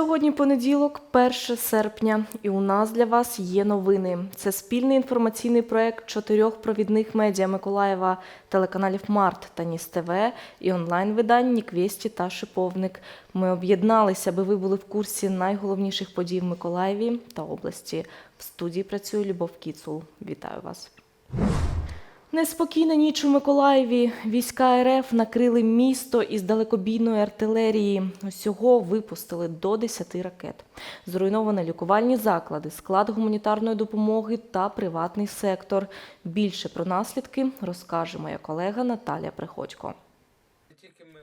Сьогодні понеділок, 1 серпня, і у нас для вас є новини. Це спільний інформаційний проект чотирьох провідних медіа Миколаєва, телеканалів Март та Ніс ТВ і онлайн-видань Ніквєсті та Шиповник. Ми об'єдналися, аби ви були в курсі найголовніших подій в Миколаєві та області. В студії працює Любов Кіцул. Вітаю вас. Неспокійна ніч у Миколаєві. Війська РФ накрили місто із далекобійної артилерії. Усього випустили до 10 ракет. Зруйновані лікувальні заклади, склад гуманітарної допомоги та приватний сектор. Більше про наслідки розкаже моя колега Наталія Приходько.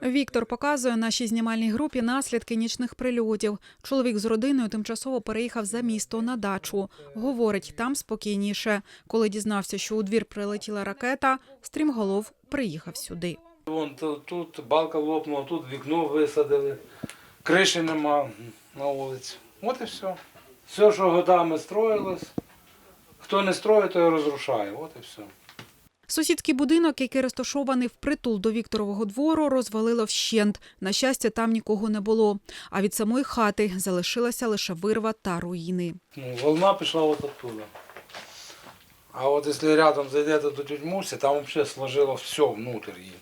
Віктор показує нашій знімальній групі наслідки нічних прильотів. Чоловік з родиною тимчасово переїхав за місто на дачу. Говорить, там спокійніше. Коли дізнався, що у двір прилетіла ракета, стрімголов приїхав сюди. Вон тут, балка лопнула, тут вікно висадили, криші нема на вулиці. От і все. Все, що годами строїлось, хто не строїть, той розрушає. От і все. Сусідський будинок, який розташований впритул до Вікторового двору, розвалило вщент. На щастя, там нікого не було. А від самої хати залишилася лише вирва та руїни. Ну, волна пішла от оттуда. А от якщо рядом зайдете до тють там взагалі сложило все внутрь її.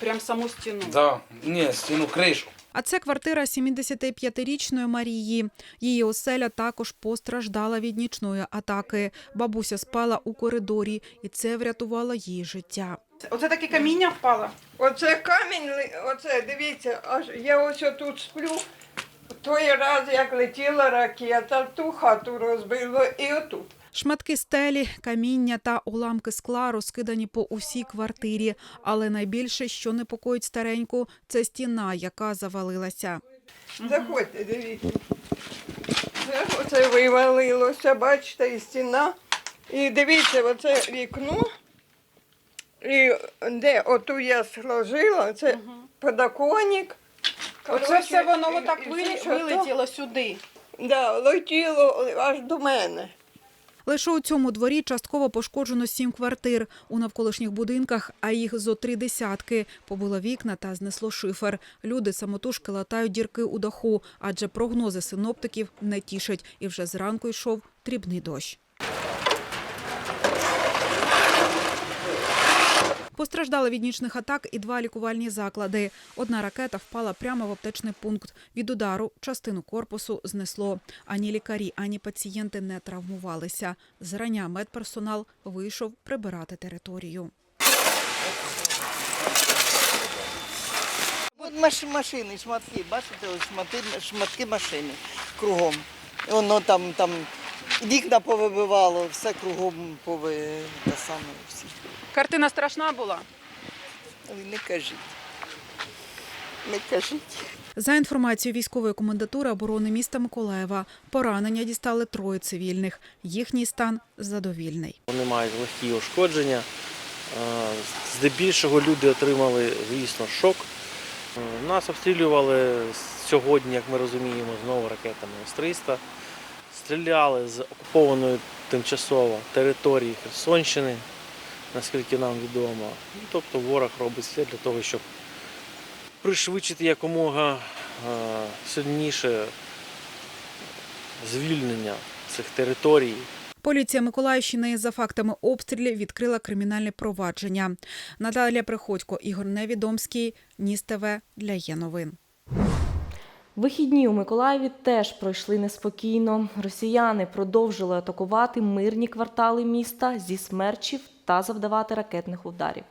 Прям саму стіну. Да. Ні, стіну, кришу. А це квартира 75-річної Марії. Її оселя також постраждала від нічної атаки. Бабуся спала у коридорі, і це врятувало їй життя. Оце таке каміння впало. Оце камінь, ли- оце дивіться, аж я ось тут сплю. Той раз, як летіла ракета, ту хату розбило і отут. Шматки стелі, каміння та уламки скла розкидані по усій квартирі. Але найбільше, що непокоїть стареньку, це стіна, яка завалилася. Заходьте, дивіться. Оце вивалилося, бачите, і стіна. І дивіться, оце вікно. І де оту я сложила, це подоконник. Оце все воно отак вилетіло сюди. Да, летіло аж до мене. Лише у цьому дворі частково пошкоджено сім квартир. У навколишніх будинках, а їх зо три десятки. Побило вікна та знесло шифер. Люди самотужки латають дірки у даху, адже прогнози синоптиків не тішать. І вже зранку йшов дрібний дощ. Постраждали від нічних атак і два лікувальні заклади. Одна ракета впала прямо в аптечний пункт. Від удару частину корпусу знесло. Ані лікарі, ані пацієнти не травмувалися. Зрання медперсонал вийшов прибирати територію. Машини, шматки, бачите, шматки, шматки машини кругом. Воно там, там вікна повибивало, все кругом пови, те саме всі. Картина страшна була. Ой, Не кажіть. Не кажіть. За інформацією військової комендатури оборони міста Миколаєва, поранення дістали троє цивільних. Їхній стан задовільний. Вони мають легкі ушкодження. Е, Здебільшого люди отримали, звісно, шок. Е, Нас обстрілювали сьогодні, як ми розуміємо, знову ракетами С-300. Стріляли з окупованої тимчасово території Херсонщини, наскільки нам відомо. Ну, Тобто ворог робить все для того, щоб пришвидшити якомога е, сильніше звільнення цих територій. Поліція Миколаївщини за фактами обстрілів відкрила кримінальне провадження. Наталія Приходько, Ігор Невідомський, Ніс ТВ для є новин. Вихідні у Миколаєві теж пройшли неспокійно. Росіяни продовжили атакувати мирні квартали міста зі смерчів та завдавати ракетних ударів.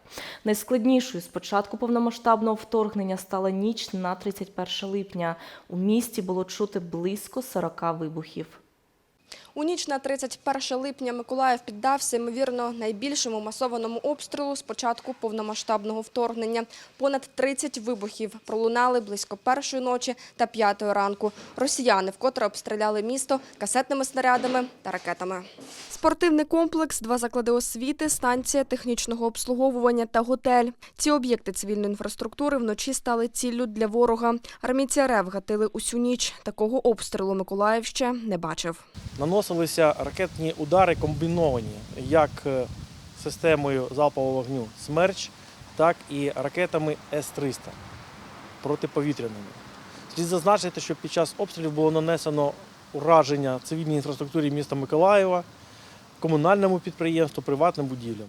Найскладнішою з початку повномасштабного вторгнення стала ніч на 31 липня. У місті було чути близько 40 вибухів. У ніч на 31 липня Миколаїв піддався, ймовірно, найбільшому масованому обстрілу з початку повномасштабного вторгнення. Понад 30 вибухів пролунали близько першої ночі та п'ятої ранку. Росіяни вкотре обстріляли місто касетними снарядами та ракетами. Спортивний комплекс, два заклади освіти, станція технічного обслуговування та готель. Ці об'єкти цивільної інфраструктури вночі стали ціллю для ворога. Армійці РФ гатили усю ніч. Такого обстрілу Миколаїв ще не бачив. Наносилися ракетні удари комбіновані як е, системою залпового вогню «Смерч», так і ракетами С-300 протиповітряними. Слід зазначити, що під час обстрілів було нанесено ураження цивільній інфраструктурі міста Миколаєва, комунальному підприємству, приватним будівлям.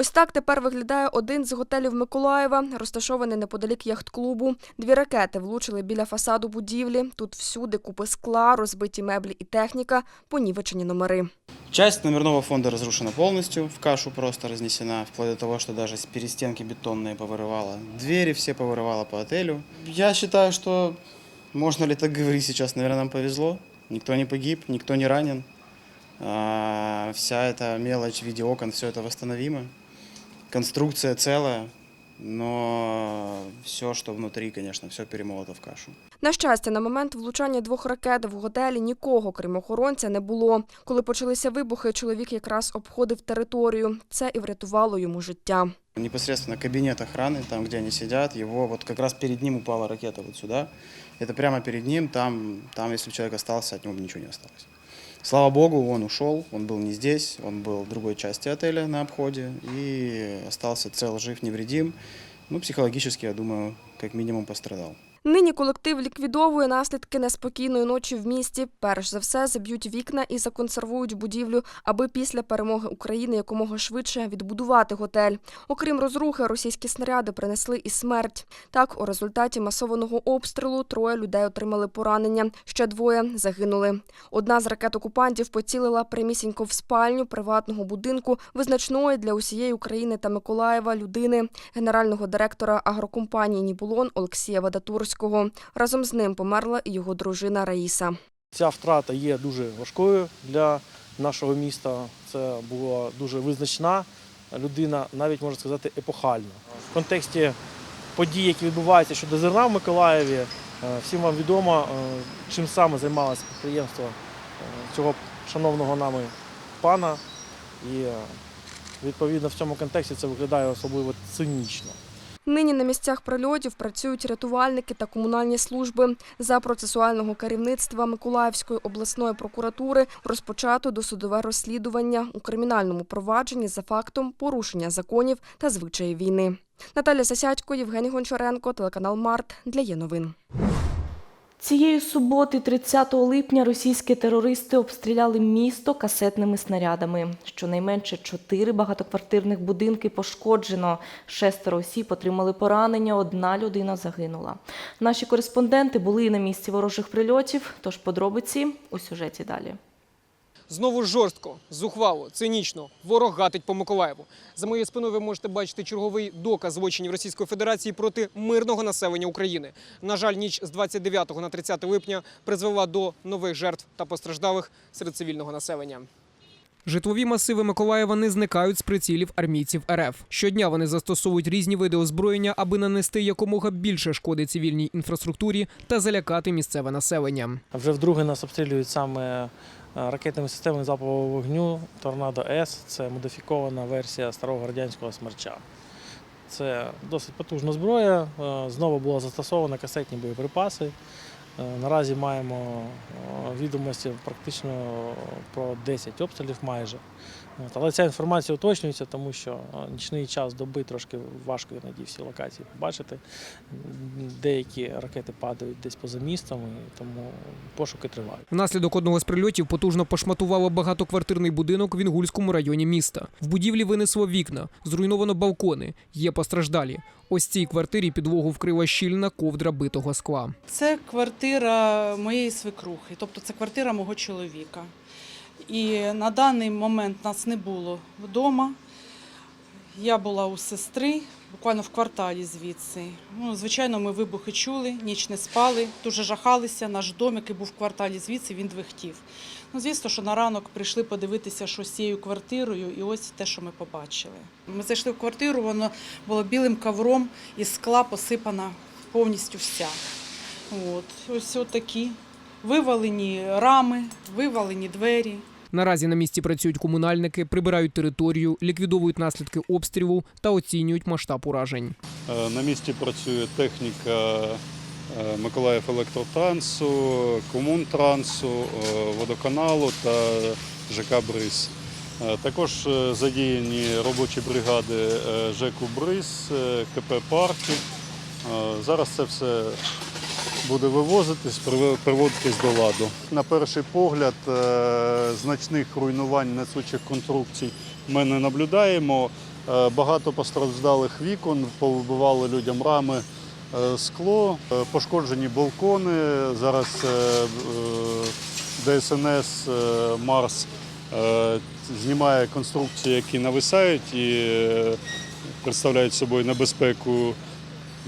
Ось так тепер виглядає один з готелів Миколаєва, розташований неподалік яхт-клубу. Дві ракети влучили біля фасаду будівлі. Тут всюди купи скла, розбиті меблі і техніка, понівечені номери. Часть номерного фонда разрушена полностью, в кашу просто разнесена, вплоть до того, что даже с перестенки бетонные повырывало. Двери все повырывало по отелю. Я считаю, что можно ли так говорить сейчас, наверное, нам повезло. Никто не погиб, никто не ранен. А, Вся эта мелочь в виде окон, все это восстановимо. Конструкция целая, но все, что внутри, конечно, все перемолото в кашу. На щастя, на момент влучання двох ракет в готелі нікого, крім охоронця, не було. Коли почалися вибухи, чоловік якраз обходив територію. Це і врятувало йому життя. Непосредственно кабинет охраны, там, где они сидят, его вот как раз перед ним упала ракета вот сюда. Это прямо перед ним, там, там если бы человек остался, от него бы ничего не осталось. Слава богу, он ушел, он был не здесь, он был в другой части отеля на обходе и остался цел, жив, невредим. Ну, психологически, я думаю, как минимум пострадал. Нині колектив ліквідовує наслідки неспокійної ночі в місті. Перш за все заб'ють вікна і законсервують будівлю, аби після перемоги України якомога швидше відбудувати готель. Окрім розрухи, російські снаряди принесли і смерть. Так, у результаті масованого обстрілу троє людей отримали поранення. Ще двоє загинули. Одна з ракет окупантів поцілила прямісінько в спальню приватного будинку визначної для усієї України та Миколаєва людини, генерального директора агрокомпанії Нібулон Олексія Вадатурського. Разом з ним померла і його дружина Раїса. Ця втрата є дуже важкою для нашого міста. Це була дуже визначна людина, навіть можна сказати, епохальна. В контексті подій, які відбуваються щодо зерна в Миколаєві, е, всім вам відомо, е, чим саме займалося підприємство е, цього шановного нами пана. І відповідно в цьому контексті це виглядає особливо цинічно. Нині на місцях прильотів працюють рятувальники та комунальні служби. За процесуального керівництва Миколаївської обласної прокуратури розпочато досудове розслідування у кримінальному провадженні за фактом порушення законів та звичаїв війни. Наталя Сасядько, Євгеній Гончаренко, телеканал Март для є новин. Цієї суботи, 30 липня, російські терористи обстріляли місто касетними снарядами. Щонайменше чотири багатоквартирних будинки пошкоджено. Шестеро осіб отримали поранення, одна людина загинула. Наші кореспонденти були на місці ворожих прильотів, тож подробиці у сюжеті далі. Знову жорстко, зухвало, цинічно. Ворог гатить по Миколаєву. За моєю спиною ви можете бачити черговий доказ злочинів Російської Федерації проти мирного населення України. На жаль, ніч з 29 на 30 липня призвела до нових жертв та постраждалих серед цивільного населення. Житлові масиви Миколаєва не зникають з прицілів армійців РФ. Щодня вони застосовують різні види озброєння, аби нанести якомога більше шкоди цивільній інфраструктурі та залякати місцеве населення. Вже вдруге нас обстрілюють саме ракетними системами залпового вогню Торнадо С. Це модифікована версія старого радянського смерча. Це досить потужна зброя. Знову було застосовано касетні боєприпаси. Наразі маємо відомості практично про 10 обстрілів майже. Але ця інформація уточнюється, тому що е, нічний час доби трошки важко іноді всі локації побачити. Деякі ракети падають десь поза містом, і тому пошуки тривають. Внаслідок одного з прильотів потужно пошматувало багатоквартирний будинок в Інгульському районі міста. В будівлі винесло вікна, зруйновано балкони, є постраждалі. Ось цій квартирі підлогу вкрила щільна ковдра битого скла. Це квартира моєї свекрухи, тобто це квартира мого чоловіка. І на даний момент нас не було вдома. Я була у сестри, буквально в кварталі звідси. Ну, звичайно, ми вибухи чули, ніч не спали, дуже жахалися. Наш дом, який був в кварталі звідси, він двихтів. Ну, звісно, що на ранок прийшли подивитися, що з цією квартирою, і ось те, що ми побачили. Ми зайшли в квартиру, воно було білим ковром, із скла посипана повністю вся. От, ось такі вивалені рами, вивалені двері. Наразі на місці працюють комунальники, прибирають територію, ліквідовують наслідки обстрілу та оцінюють масштаб уражень. Е, На місці працює техніка е, Миколаїв електротрансу, комунтрансу, е, водоканалу та ЖК Бриз. Також задіяні робочі бригади ЖЕКу Бриз, КП Парки. Е, Зараз це все буде вивозитись, приводитись до ладу. На перший погляд, е, значних руйнувань несучих конструкцій ми не наблюдаємо. Е, Багато постраждалих вікон, повибивали людям рами, е, скло, пошкоджені балкони. Зараз ДСНС Марс знімає конструкції, які нависають і представляють собою небезпеку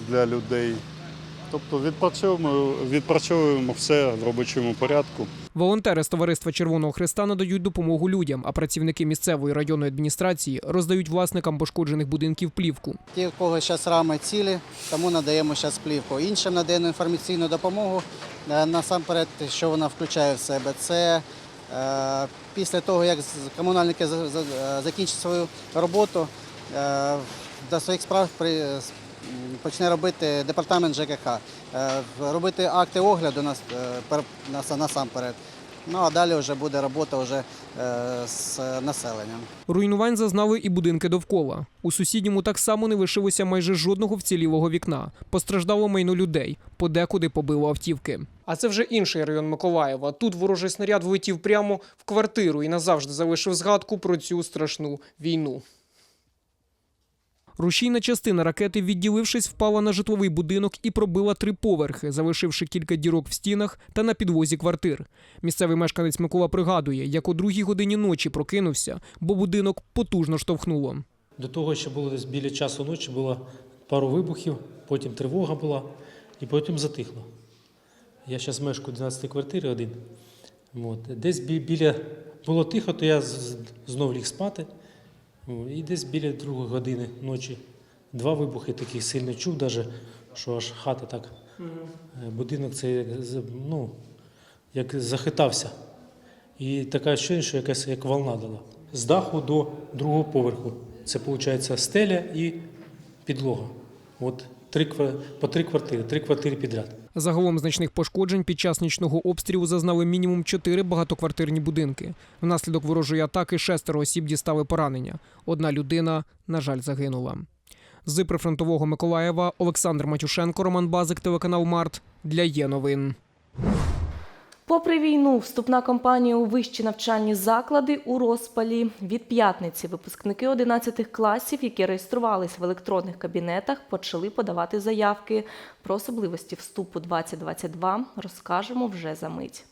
для людей. Тобто відпрацьовуємо, відпрацьовуємо все в робочому порядку. Волонтери з товариства Червоного Христа надають допомогу людям, а працівники місцевої районної адміністрації роздають власникам пошкоджених будинків плівку. Ті, у кого зараз рами цілі, тому надаємо зараз плівку. Іншим надаємо інформаційну допомогу. Е, Насамперед, що вона включає в себе, це е, після того, як комунальники е, закінчать свою роботу, е, до своїх справ почне робити департамент ЖКХ, е, робити акти огляду нас, е, насамперед. Ну а далі вже буде робота вже е, з населенням. Руйнувань зазнали і будинки довкола. У сусідньому так само не лишилося майже жодного вцілілого вікна. Постраждало майно людей, подекуди побило автівки. А це вже інший район Миколаєва. Тут ворожий снаряд влетів прямо в квартиру і назавжди залишив згадку про цю страшну війну. Рушійна частина ракети, відділившись, впала на житловий будинок і пробила три поверхи, залишивши кілька дірок в стінах та на підвозі квартир. Місцевий мешканець Микола пригадує, як о другій годині ночі прокинувся, бо будинок потужно штовхнуло. До того, що було десь біля часу ночі, було пару вибухів, потім тривога була, і потім затихло. Я зараз мешкаю в 12 квартирі один. От. Десь біля було тихо, то я знов ліг спати. І десь біля другої години ночі два вибухи таких сильно чув, даже, що аж хата так. Е, Будинок це як, ну, як захитався. І така ощущення, що якась як волна дала. З даху до другого поверху. Це виходить стеля і підлога. От три, по три квартири, три квартири підряд. Загалом значних пошкоджень під час нічного обстрілу зазнали мінімум чотири багатоквартирні будинки. Внаслідок ворожої атаки шестеро осіб дістали поранення. Одна людина, на жаль, загинула. З прифронтового Миколаєва Олександр Матюшенко, Роман Базик, телеканал Март для Є новин. Попри війну, вступна кампанія у вищі навчальні заклади у розпалі. Від п'ятниці випускники 11 класів, які реєструвались в електронних кабінетах, почали подавати заявки. Про особливості вступу 2022 розкажемо вже за мить.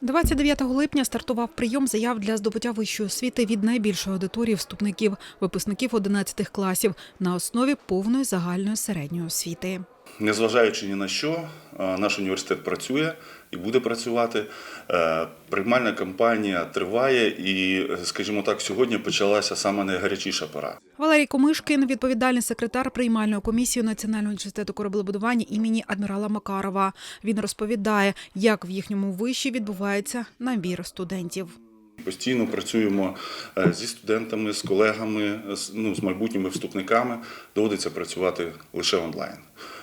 29 липня стартував прийом заяв для здобуття вищої освіти від найбільшої аудиторії вступників, випускників 11 класів на основі повної загальної середньої освіти. Незважаючи ні на що, наш університет працює і буде працювати. Е, Приймальна кампанія триває, і, скажімо так, сьогодні почалася саме найгарячіша пора. Валерій Комишкін, відповідальний секретар приймальної комісії Національного університету кораблебудування імені адмірала Макарова. Він розповідає, як в їхньому виші відбувається набір студентів. Постійно працюємо е, зі студентами, з колегами, з, ну, з майбутніми вступниками. Доводиться працювати лише онлайн,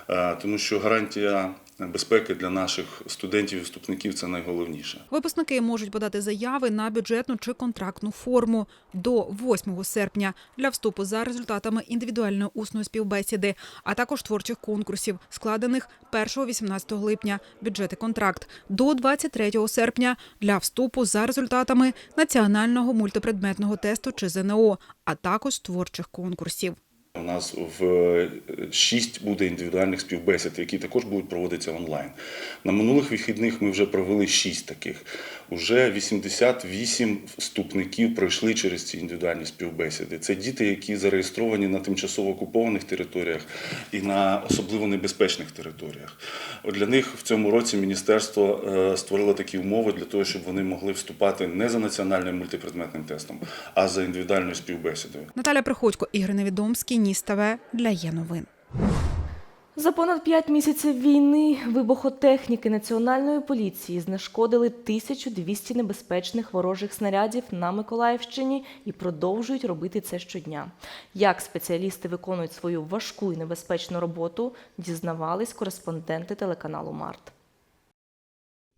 Е, тому що гарантія безпеки для наших студентів і вступників це найголовніше. Випускники можуть подати заяви на бюджетну чи контрактну форму до 8 серпня для вступу за результатами індивідуальної усної співбесіди, а також творчих конкурсів, складених 1-18 липня, бюджет і контракт, до 23 серпня для вступу за результатами національного мультипредметного тесту чи ЗНО, а також творчих конкурсів. У нас в е, шість буде індивідуальних співбесід, які також будуть проводитися онлайн. На минулих вихідних ми вже провели шість таких. Уже 88 вступників пройшли через ці індивідуальні співбесіди. Це діти, які зареєстровані на тимчасово окупованих територіях і на особливо небезпечних територіях. Для них в цьому році міністерство е, створило такі умови для того, щоб вони могли вступати не за національним мультипредметним тестом, а за індивідуальною співбесідою. Наталя Приходько, Ігор Невідомський, Ніс для Є новин. За понад п'ять місяців війни вибухотехніки Національної поліції знешкодили 1200 небезпечних ворожих снарядів на Миколаївщині і продовжують робити це щодня. Як спеціалісти виконують свою важку і небезпечну роботу, дізнавались кореспонденти телеканалу Март.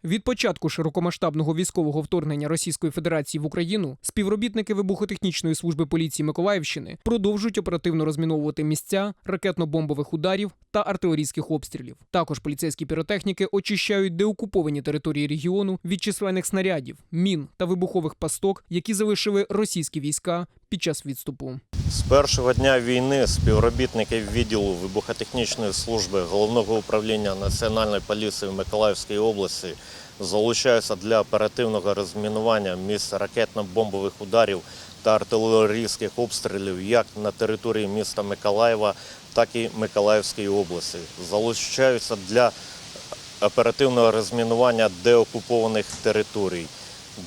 Від початку широкомасштабного військового вторгнення Російської Федерації в Україну співробітники вибухотехнічної служби поліції Миколаївщини продовжують оперативно розміновувати місця ракетно-бомбових ударів та артилерійських обстрілів. Також поліцейські піротехніки очищають деокуповані території регіону від численних снарядів, мін та вибухових пасток, які залишили російські війська під час відступу. З першого дня війни співробітники відділу вибухотехнічної служби головного управління Національної поліції в Миколаївській області залучаються для оперативного розмінування місць ракетно-бомбових ударів та артилерійських обстрілів як на території міста Миколаєва, так і Миколаївської області. Залучаються для оперативного розмінування деокупованих територій.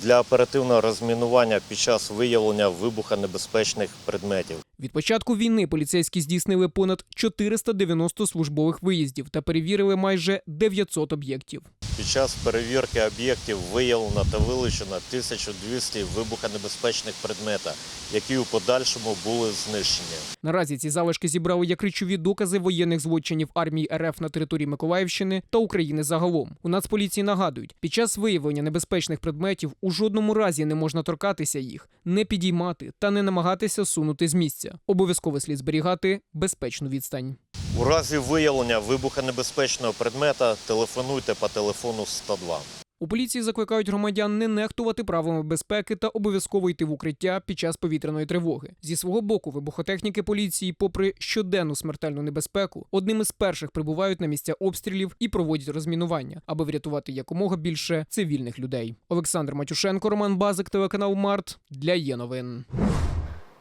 Для оперативного розмінування під час виявлення вибухонебезпечних предметів. Від початку війни поліцейські здійснили понад 490 службових виїздів та перевірили майже 900 об'єктів. Під час перевірки об'єктів виявлено та вилучено 1200 вибухонебезпечних предметів, які у подальшому були знищені. Наразі ці залишки зібрали як речові докази воєнних злочинів армії РФ на території Миколаївщини та України загалом. У Нацполіції нагадують, під час виявлення небезпечних предметів у жодному разі не можна торкатися їх, не підіймати та не намагатися сунути з місця. Обов'язково слід зберігати безпечну відстань. У разі виявлення вибухонебезпечного предмета телефонуйте по телефону 102. У поліції закликають громадян не нехтувати правилами безпеки та обов'язково йти в укриття під час повітряної тривоги. Зі свого боку, вибухотехніки поліції, попри щоденну смертельну небезпеку, одним із перших прибувають на місця обстрілів і проводять розмінування, аби врятувати якомога більше цивільних людей. Олександр Матюшенко, Роман Базик, телеканал Март для є новин.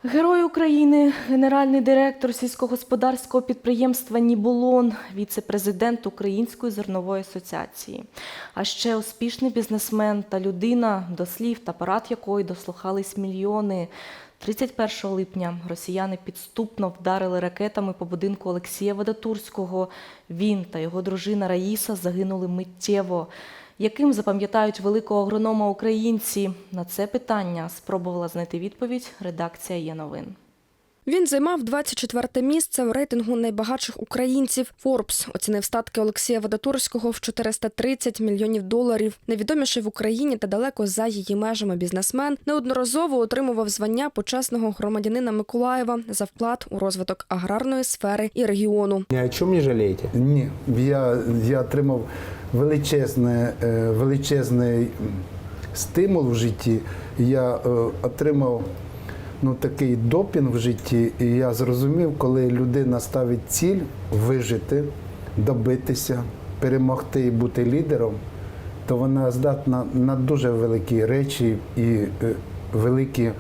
Герой України, генеральний директор сільськогосподарського підприємства Нібулон, віце-президент Української зернової асоціації, а ще успішний бізнесмен та людина, до слів та парад якої дослухались мільйони. 31 липня росіяни підступно вдарили ракетами по будинку Олексія Водотурського. Він та його дружина Раїса загинули миттєво. Яким запам'ятають великого агронома українці? На це питання спробувала знайти відповідь редакція є новин. Він займав 24-те місце в рейтингу найбагатших українців. Forbes оцінив статки Олексія Водотурського в 430 мільйонів доларів. Найвідоміший в Україні та далеко за її межами бізнесмен неодноразово отримував звання почесного громадянина Миколаєва за вклад у розвиток аграрної сфери і регіону. О чем не жалеете? Ні, я, я отримав величезне, е, величезний стимул в житті. Я е, отримав ну, такий допінг в житті, і я зрозумів, коли людина ставить ціль вижити, добитися, перемогти і бути лідером, то вона здатна на дуже великі речі і е, великі,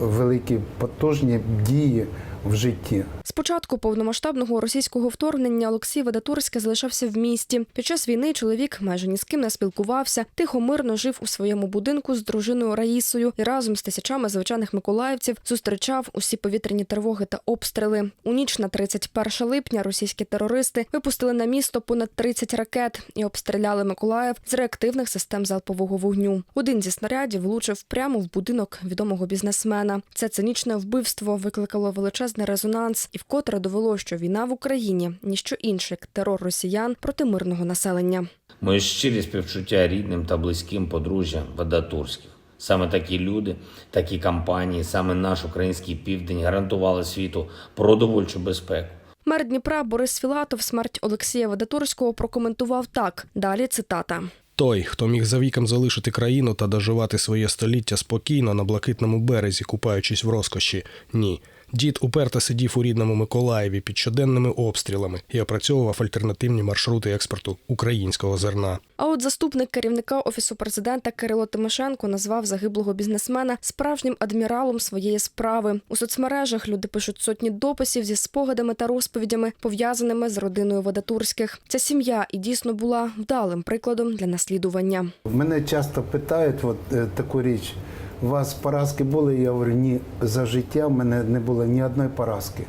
великі потужні дії в житті. З початку повномасштабного російського вторгнення Олексій Ведатурський залишався в місті. Під час війни чоловік майже ні з ким не спілкувався, тихо мирно жив у своєму будинку з дружиною Раїсою і разом з тисячами звичайних миколаївців зустрічав усі повітряні тривоги та обстріли. У ніч на 31 липня російські терористи випустили на місто понад 30 ракет і обстріляли Миколаїв з реактивних систем залпового вогню. Один зі снарядів влучив прямо в будинок відомого бізнесмена. Це цинічне вбивство викликало величезний резонанс і вкотре довело, що війна в Україні ніщо інше, як терор росіян проти мирного населення. Мої щирі співчуття рідним та близьким подружжям Вадатурських. Саме такі люди, такі компанії, саме наш український південь гарантували світу продовольчу безпеку. Мер Дніпра Борис Філатов смерть Олексія Ведатурського прокоментував так. Далі цитата. Той, хто міг за віком залишити країну та доживати своє століття спокійно на блакитному березі, купаючись в розкоші, ні. Дід уперто сидів у рідному Миколаєві під щоденними обстрілами і опрацьовував альтернативні маршрути експорту українського зерна. А от заступник керівника офісу президента Кирило Тимошенко назвав загиблого бізнесмена справжнім адміралом своєї справи. У соцмережах люди пишуть сотні дописів зі спогадами та розповідями, пов'язаними з родиною Водатурських. Ця сім'я і дійсно була вдалим прикладом для наслідування. Мене часто питають от, е, таку річ. У вас поразки були? Я говорю, ні, за життя в мене не було ні одної поразки.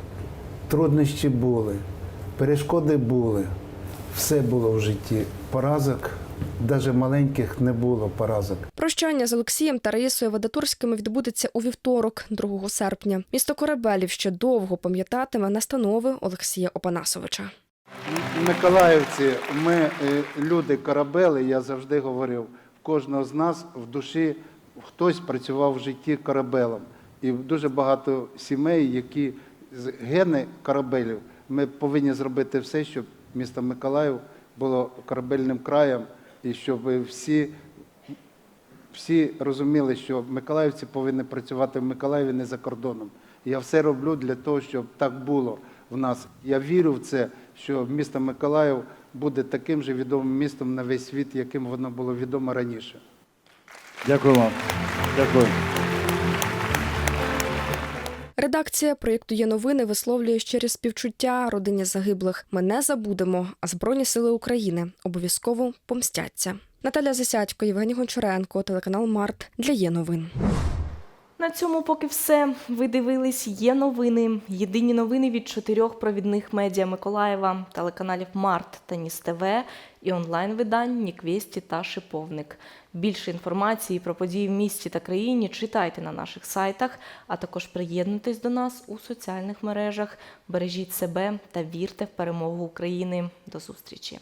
Труднощі були, перешкоди були, все було в житті. Поразок, навіть маленьких не було поразок. Прощання з Олексієм та Раїсою Вадатурськими відбудеться у вівторок, 2 серпня. Місто Корабелів ще довго пам'ятатиме настанови Олексія Опанасовича. Миколаївці, ми е, люди корабели, я завжди говорив, кожного з нас в душі хтось працював в житті корабелем. І дуже багато сімей, які з гени корабелів. Ми повинні зробити все, щоб місто Миколаїв було корабельним краєм, і щоб всі, всі розуміли, що миколаївці повинні працювати в Миколаєві не за кордоном. Я все роблю для того, щоб так було в нас. Я вірю в це, що місто Миколаїв буде таким же відомим містом на весь світ, яким воно було відомо раніше. Дякую вам. Дякую. Редакція проєкту є новини висловлює щирі співчуття родині загиблих. Ми не забудемо, а Збройні сили України обов'язково помстяться. Наталя Засядько, Євгеній Гончаренко, телеканал Март для є новин. На цьому поки все. Ви дивились є новини. Єдині новини від чотирьох провідних медіа Миколаєва, телеканалів Март та Ніс ТВ і онлайн-видань Ніквесті та Шиповник. Більше інформації про події в місті та країні читайте на наших сайтах, а також приєднуйтесь до нас у соціальних мережах. Бережіть себе та вірте в перемогу України. До зустрічі!